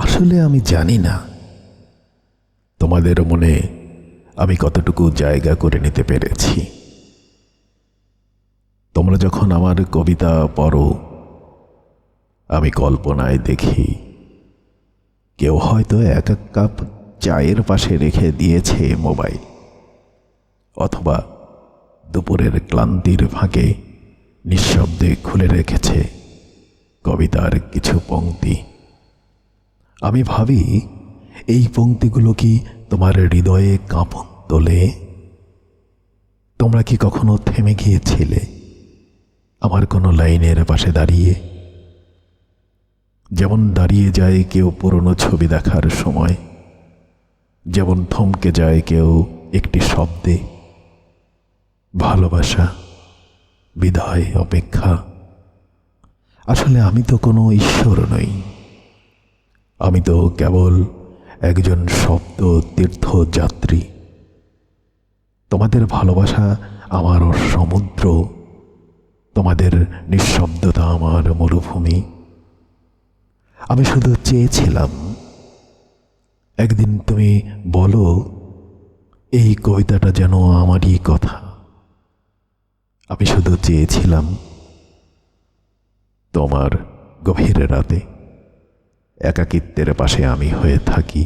আসলে আমি জানি না। তোমাদের মনে আমি কতটুকু জায়গা করে নিতে পেরেছি। তোমরা যখন আমার কবিতা পড়ো, আমি কল্পনায় দেখি, কেউ হয়তো এক এক কাপ চায়ের পাশে রেখে দিয়েছে মোবাইল, অথবা দুপুরের ক্লান্তির ফাঁকে নিঃশব্দে খুলে রেখেছে কবিতার কিছু পংক্তি। আমি ভাবি, এই পংক্তিগুলো কি তোমার হৃদয়ে কাঁপন তোলে? তোমরা কি কখনো থেমে গিয়েছিলে আমার কোনো লাইনের পাশে দাঁড়িয়ে? যেমন দাঁড়িয়ে যায় কেউ পুরনো ছবি দেখার সময়, যেমন থমকে যায় কেউ একটি শব্দে। ভালোবাসা, বিদায়, অপেক্ষা, আসলে আমি তো কোনো ঈশ্বর নই। আমি তো কেবল একজন শব্দ তীর্থযাত্রী। তোমাদের ভালোবাসা আমার সমুদ্র, তোমাদের নিঃশব্দতা আমার মরুভূমি। আমি শুধু চেয়েছিলাম, একদিন তুমি বলো, এই কবিতাটা যেন আমারই কথা। আমি শুধু চেয়েছিলাম তোমার গভীর রাতে। একাকিত্বের পাশে আমি হয়ে থাকি।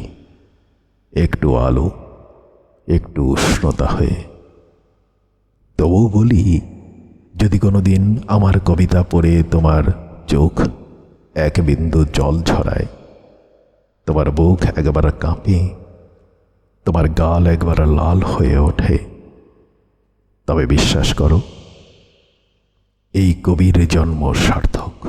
একটু আলো, একটু উষ্ণতা হয়ে। তবুও বলি, যদি কোনো দিন আমার কবিতা পড়ে তোমার চোখ এক বিন্দু জল ছড়ায়, তোমার বুক একবার কাঁপে, তোমার গাল একবার লাল হয়ে ওঠে, তবে বিশ্বাস করো, এই কবির জন্ম সার্থক।